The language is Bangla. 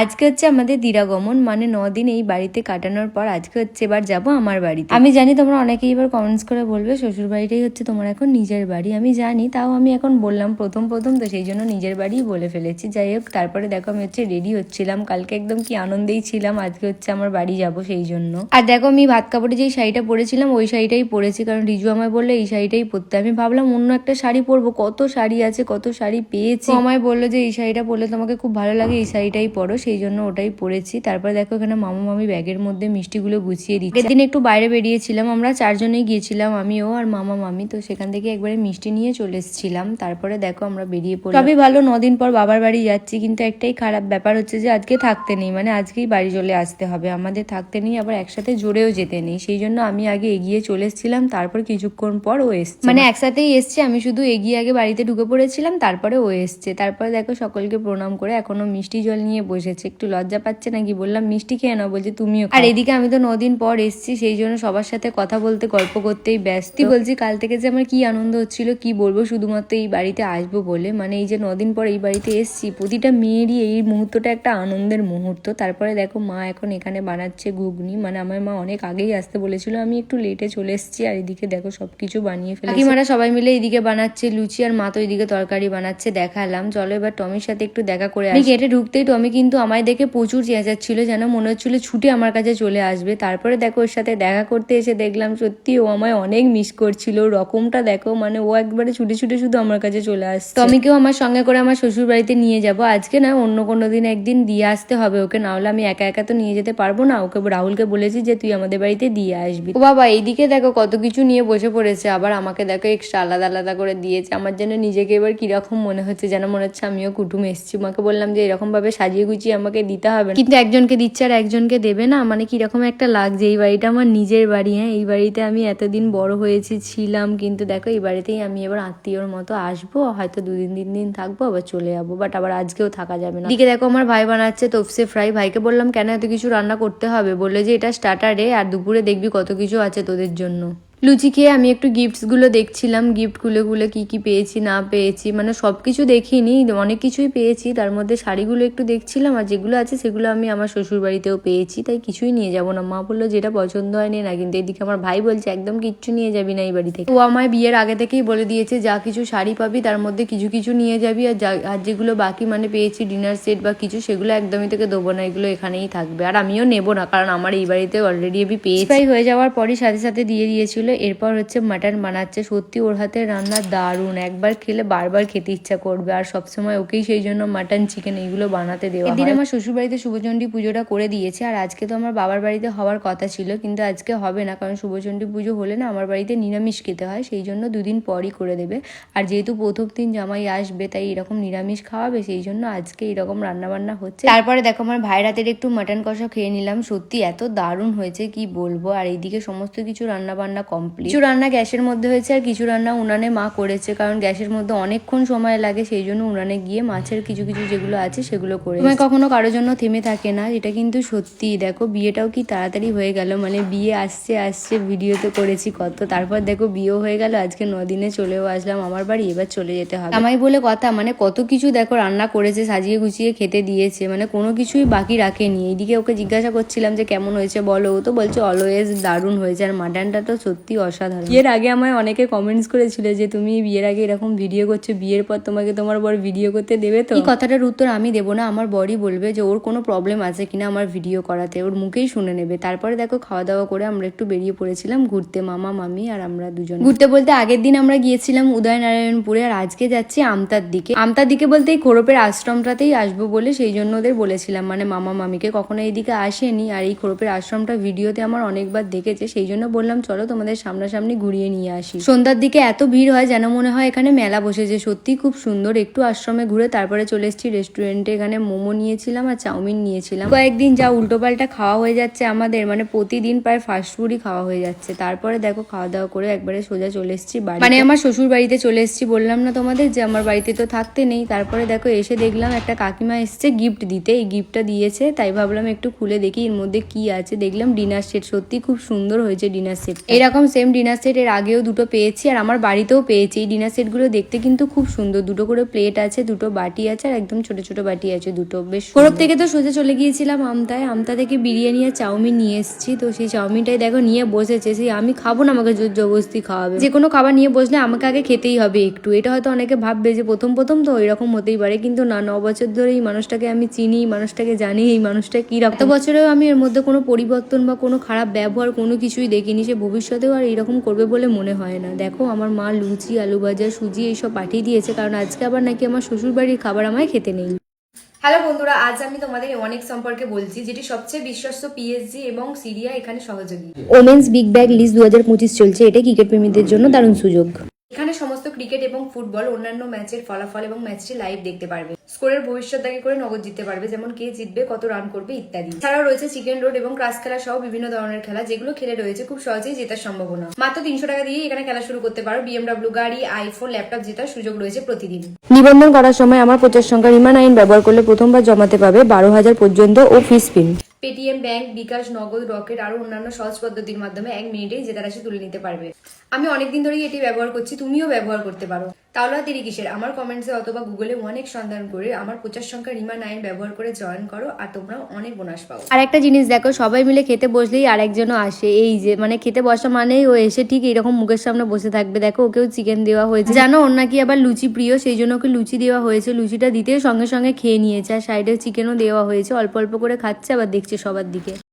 আজকে হচ্ছে আমাদের দিরাগমন মানে ন দিন এই বাড়িতে কাটানোর পর আজকে হচ্ছে এবার যাব আমার বাড়িতে। আমি জানি তোমরা অনেকেই এবার কমেন্টস করে বলবে শ্বশুর বাড়িটাই হচ্ছে তোমার এখন নিজের বাড়ি। আমি জানি, তাও আমি এখন বললাম প্রথম প্রথম, তো সেই জন্য নিজের বাড়িই বলে ফেলেছি। যাই হোক, তারপরে দেখো আমি হচ্ছে রেডি হচ্ছিলাম। কালকে একদম কি আনন্দেই ছিলাম, আজকে হচ্ছে আমার বাড়ি যাব সেই জন্য। আর দেখো আমি ভাত কাপড়ে যেই শাড়িটা পরেছিলাম, ওই শাড়িটাই পরেছি, কারণ রিজু আমায় বলল এই শাড়িটাই পরতে। আমি ভাবলাম অন্য একটা শাড়ি পরবো, কত শাড়ি আছে, কত শাড়ি পেয়েছি। আমায় বলল যে এই শাড়িটা পরলে তোমাকে খুব ভালো লাগে, এই শাড়িটাই পরো। সেই জন্য ওটাই পরেছি। তারপর দেখো এখানে মামা মামি ব্যাগের মধ্যে মিষ্টিগুলো গুছিয়ে দিচ্ছে। দিন একটু বাইরে বেরিয়েছিলাম, আমরা চারজনেই গিয়েছিলাম আমি ও আর মামা মামি। তো সেখান থেকে একবারে মিষ্টি নিয়ে চলে এসেছিলাম। তারপরে দেখো আমরা বেরিয়ে পড়ি সবই ভালো নদিন পর বাবার বাড়ি যাচ্ছি, কিন্তু একটাই খারাপ ব্যাপার হচ্ছে যে আজকে থাকতে নেই। মানে আজকেই বাড়ি চলে আসতে হবে। আমাদের থাকতে নেই, আবার একসাথে জোরেও যেতে নেই। সেই জন্য আমি আগে এগিয়ে চলে এসেছিলাম, তারপর কিছুক্ষণ পর ও এসছে। মানে একসাথেই এসছে, আমি শুধু এগিয়ে আগে বাড়িতে ঢুকে পড়েছিলাম, তারপরে ও এসছে। তারপরে দেখো সকলকে প্রণাম করে এখনও মিষ্টি জল নিয়ে বসেছে। একটু লজ্জা পাচ্ছে নাকি? বললাম মিষ্টি খেয়ে নাও। বলছে তুমিও। আর এদিকে আমি তো নদিন পর এসছি সেই জন্য সবার সাথে কথা বলতে গল্প করতেই ব্যস্ত। বলছি কাল থেকে যে আমার কি আনন্দ হচ্ছিল কি বলব? শুধুমাত্র এই বাড়িতে আসব বলে। মানে এই যে নদিন পর এই বাড়িতে এসছি প্রতিটা মেয়েরই এই মুহূর্তটা একটা আনন্দের মুহূর্ত। তারপরে দেখো মা এখন এখানে বানাচ্ছে ঘুগনি। মানে আমার মা অনেক আগেই আসতে বলেছিল আমি একটু লেটে চলে এসেছি। আর এদিকে দেখো সবকিছু বানিয়ে ফেলে কাকিমারা সবাই মিলে এইদিকে বানাচ্ছে লুচি আর মা তো এইদিকে তরকারি বানাচ্ছে দেখালাম। চলো এবার টমির সাথে একটু দেখা করে আমি গেটে ঢুকতেই টমি কিন্তু আমায় দেখে প্রচুর চেঁচাচ্ছিল, যেন মনে হচ্ছিল ছুটে আমার কাছে চলে আসবে। তারপরে দেখো ওর সাথে দেখা করতে এসে দেখলাম সত্যি ও আমায় অনেক মিস করছিল। রকমটা দেখো মানে ও একবারে ছুটে ছুটে শুধু আমার কাছে চলে আসছে। তো আমি কেউ আমার সঙ্গে করে আমার শ্বশুর বাড়িতে নিয়ে যাব। আজকে না অন্য কোনো দিন একদিন দিয়ে আসতে হবে ওকে না হলে আমি একা একা তো নিয়ে যেতে পারব না। ওকে রাহুলকে বলেছি যে তুই আমাদের বাড়িতে দিয়ে আসবি। ও বাবা, এইদিকে দেখো কত কিছু নিয়ে বসে পড়েছে। আবার আমাকে দেখো এক্সট্রা আলাদা আলাদা করে দিয়েছে। আমার জন্য নিজেকে এবার কীরকম মনে হচ্ছে, যেন মনে হচ্ছে আমিও কুটুম এসেছি। মাকে বললাম যে এরকম ভাবে সাজিয়ে গুছিয়ে আমাকে দিতে হবে কিন্তু একজনকে দিচ্ছে আর একজনকে দেবে না? মানে কীরকম একটা লাগছে? এই বাড়িটা আমার নিজের বাড়ি হ্যাঁ? এই বাড়িতে আমি এতদিন বড় হয়েছি ছিলাম কিন্তু দেখো এই বাড়িতেই আমি এবার আত্মীয়র মতো আসব হয়তো দুদিন তিন দিন থাকব আবার চলে যাব বাট আবার আজকেও থাকা যাবে না। দিকে দেখো আমার ভাই বানাচ্ছে তোফসে ফ্রাই ভাইকে বললাম কেন এত কিছু রান্না করতে হবে? বললে যে এটা স্টার্টারে আর দুপুরে দেখবি কত কিছু আছে তোদের জন্য। লুচি খেয়ে আমি একটু গিফটসগুলো দেখছিলাম, গিফটগুলো, গুলো কি কি পেয়েছি, না পেয়েছি মানে সব কিছু দেখিনি, অনেক কিছুই পেয়েছি, তার মধ্যে শাড়িগুলো একটু দেখছিলাম, আর যেগুলো আছে সেগুলো আমি আমার শ্বশুর বাড়িতেও পেয়েছি, তাই কিছুই নিয়ে যাব না। মা বলল, যেটা পছন্দ হয় হয়নি না, কিন্তু এদিকে আমার ভাই বলছে, একদম কিচ্ছু নিয়ে যাবি না এই বাড়ি থেকে। ও আমায় বিয়ের আগে থেকেই বলে দিয়েছে, যা কিছু শাড়ি পাবি, তার মধ্যে কিছু কিছু নিয়ে যাবি, আর যা, আর যেগুলো বাকি মানে পেয়েছি, ডিনার সেট বা কিছু, সেগুলো একদমই তোকে দেবো না, এগুলো এখানেই থাকবে। আর আমিও নেব না, কারণ আমার এই বাড়িতে অলরেডি আমি পেয়েছি। হয়ে যাওয়ার পরই সাথে সাথে দিয়ে দিয়েছিল। এরপর হচ্ছে মাটন বানাচ্ছে। সত্যি ওর হাতে রান্না দারুণ। একবার খেলে বারবার খেতে ইচ্ছা করবে। আর সবসময় ওকেই সেই জন্য মাটন চিকেন এইগুলো বানাতে দেওয়া এদিন আমার শ্বশুর বাড়িতে শুভচণ্ডী পুজোটা করে দিয়েছে। আর আজকে তো আমার বাবার বাড়িতে হওয়ার কথা ছিল। কিন্তু আজকে হবে না। কারণ শুভচণ্ডী পুজো হলে না আমার বাড়িতে নিরামিষ খেতে হয়। সেই জন্য দুদিন পরই করে দেবে। আর যেহেতু প্রথম দিন জামাই আসবে তাই এরকম নিরামিষ খাওয়াবে। সেই জন্য আজকে এরকম রান্না বান্না হচ্ছে। তারপরে দেখো আমার ভাই রাতের একটু মাটন কষা খেয়ে নিলাম। সত্যি এত দারুণ হয়েছে কি বলব? আর এইদিকে সমস্ত কিছু রান্না বান্না কমপ্লিট কিছু রান্না গ্যাসের মধ্যে হয়েছে আর কিছু রান্না উনানে মা করেছে কারণ গ্যাসের মধ্যে অনেকক্ষণ সময় লাগে সেই জন্য উনানে গিয়ে মাছের কিছু কিছু যেগুলো আছে সেগুলো করে সময় কখনো কারোর জন্য থেমে থাকে না এটা কিন্তু সত্যি দেখো বিয়েটাও কি তাড়াতাড়ি হয়ে গেল মানে বিয়ে আসছে আসছে ভিডিওতে করেছি কত। তারপর দেখো বিয়েও হয়ে গেল আজকে নদিনে চলেও আসলাম আমার বাড়ি এবার চলে যেতে হবে। আমায় বলে কথা মানে কত কিছু দেখো রান্না করেছে সাজিয়ে গুছিয়ে খেতে দিয়েছে মানে কোনো কিছুই বাকি রাখেনি। এইদিকে ওকে জিজ্ঞাসা করছিলাম যে কেমন হয়েছে বলো? ও তো বলছে অলওয়েজ দারুণ হয়েছে। আর মাটনটা তো সত্যি অসাধারণ। বিয়ের আগে আমায় অনেকে কমেন্টস করেছিল যে তুমি বিয়ের আগে এরকম ভিডিও করছ বিয়ের পর তোমাকে তোমার বর ভিডিও করতে দেবে তো? এই কথাটার উত্তর আমি দেবো না আমার বরই বলবে যে ওর কোনো প্রবলেম আছে কিনা আমার ভিডিও করাতে ওর মুখেই শুনে নেবে। তারপরে দেখো খাওয়া দাওয়া করে আমরা একটু বেরিয়ে পড়েছিলাম ঘুরতে মামা মামি আর আমরা দুজন। ঘুরতে বলতে আগের দিন আমরা গিয়েছিলাম উদয়নারায়ণপুরে আর আজকে যাচ্ছি আমতার দিকে। আমতার দিকে বলতে এই খোরপের আশ্রমটাতেই আসব বলে সেই জন্য ওদের বলেছিলাম। মানে মামা মামিকে কখনো এইদিকে আসেনি আর এই খোরপের আশ্রমটা ভিডিওতে আমার অনেকবার দেখেছে সেই জন্য বললাম চলো তোমাদের সামনাসামনি ঘুরিয়ে নিয়ে আসি। সন্ধ্যার দিকে এত ভিড় হয় যেন মনে হয় এখানে মেলা বসেছে। সত্যি খুব সুন্দর। একটু আশ্রমে ঘুরে তারপরে চলে এসেছি রেস্টুরেন্টে। এখানে মোমো নিয়েছিলাম আর চাউমিন নিয়েছিলাম। কয়েকদিন যা উল্টোপাল্টা খাওয়া হয়ে যাচ্ছে আমাদের মানে প্রতিদিন প্রায় ফাস্ট ফুডই খাওয়া হয়ে যাচ্ছে। তারপরে দেখো খাওয়া দাওয়া করে একবারে সোজা চলে এসেছি বাড়ি মানে আমার শ্বশুর বাড়িতে চলে এসেছি, বললাম না তোমাদের যে আমার বাড়িতে তো থাকতে নেই। তারপরে দেখো এসে দেখলাম একটা কাকিমা এসছে গিফট দিতে। এই গিফটটা দিয়েছে, তাই ভাবলাম একটু খুলে দেখি এর মধ্যে কি আছে। দেখলাম ডিনার সেট সত্যি খুব সুন্দর হয়েছে ডিনার সেট এরকম সেম ডিনার সেট এর আগেও দুটো পেয়েছি আর আমার বাড়িতেও পেয়েছি। এই ডিনার সেটগুলো দেখতে কিন্তু খুব সুন্দর। দুটো করে প্লেট আছে, দুটো বাটি আছে আর একদম ছোট ছোট বাটি আছে দুটো। বেশ কোরব থেকে তো সোজা চলে গিয়েছিলাম আমতায়। আমতা থেকে বিরিয়ানি আর চাউমিন নিয়ে এসেছি। তো সেই চাউমিনটাই দেখো নিয়ে বসেছে। সেই আমি খাব না, আমাকে জোর জবরদস্তি খাওয়াবে। যে কোনো খাবার নিয়ে বসলে আমাকে আগে খেতেই হবে একটু। এটা হয়তো অনেকে ভাববে যে প্রথম প্রথম তো এরকম হতেই পারে। কিন্তু না, ন বছর ধরে এই মানুষটাকে আমি চিনি মানুষটাকে জানি, এই মানুষটা কি এত বছরেও আমি এর মধ্যে কোনো পরিবর্তন বা কোনো খারাপ ব্যবহার কোনো কিছুই দেখিনি। সে ভবিষ্যতেও আর এরকম করবে বলে মনে হয় না। দেখো আমার মা লুচি আলু ভাজা সুজি এইসব পাঠিয়ে দিয়েছে কারণ আজকে আবার নাকি আমার শ্বশুরবাড়ির খাবার আমায় খেতে নেই। হ্যালো বন্ধুরা আজ আমি তোমাদের অনেক সম্পর্কে বলছি যেটি সবচেয়ে বিশ্বস্ত পিএসজি এবং সিরিয়া এখানে সহযোগী। ওমেন্স বিগ ব্যাগ লিস্ট দু হাজার পঁচিশ চলছে এটা ক্রিকেট প্রেমীদের জন্য দারুণ সুযোগ। এখানে সমস্ত ক্রিকেট এবং ফুটবল অন্যান্য ম্যাচের ফলাফল এবং ম্যাচটি লাইভ দেখতে পারবে। স্কোরের ভবিষ্যৎবাণী করে নগদ জিততে পারবে যেমন কে জিতবে কত রান করবে ইত্যাদি। ছাড়াও রয়েছে চিকেন রোড এবং ক্রাস খেলা সহ বিভিন্ন ধরনের খেলা যেগুলো খেলে রয়েছে খুব সহজেই জেতার সম্ভাবনা। মাত্র তিনশো টাকা দিয়ে এখানে খেলা শুরু করতে পারো। বিএমডাব্লিউ গাড়ি আইফোন ল্যাপটপ জেতার সুযোগ রয়েছে প্রতিদিন। নিবন্ধন করার সময় আমার প্রচার সংখ্যা রিমান আইন ব্যবহার করলে প্রথমবার জমাতে পাবে বারো হাজার পর্যন্ত ও ফিস pin Paytm bank bKash Nagad Rocket আরও অন্যান্য সহজ পদ্ধতির মাধ্যমে এক মিনিটেই জেতা রাশি তুলে নিতে পারবে। আমি অনেকদিন ধরেই এটি ব্যবহার করছি, তুমিও ব্যবহার করতে পারো। তাহলে দেরি কিসের? আমার কমেন্টসে অথবা গুগলে অনেক সন্ধান করে আমার প্রচার সংখ্যা রিমা নাইন ব্যবহার করে জয়েন করো আর তোমরাও অনেক বোনাস পাও। আর একটা জিনিস দেখো, সবাই মিলে খেতে বসলেই আরেকজনও আসে। এই যে মানে খেতে বসা মানেই ও এসে ঠিক এরকম মুখের সামনে বসে থাকবে। দেখো, ওকেও চিকেন দেওয়া হয়েছে। জানো, ওর নাকি আবার লুচি প্রিয়, সেই জন্য ওকে লুচি দেওয়া হয়েছে। লুচিটা দিতে সঙ্গে সঙ্গে খেয়ে নিয়েছে, আর সাইডে চিকেনও দেওয়া হয়েছে। অল্প অল্প করে খাচ্ছে, আবার দেখছে সবার দিকে।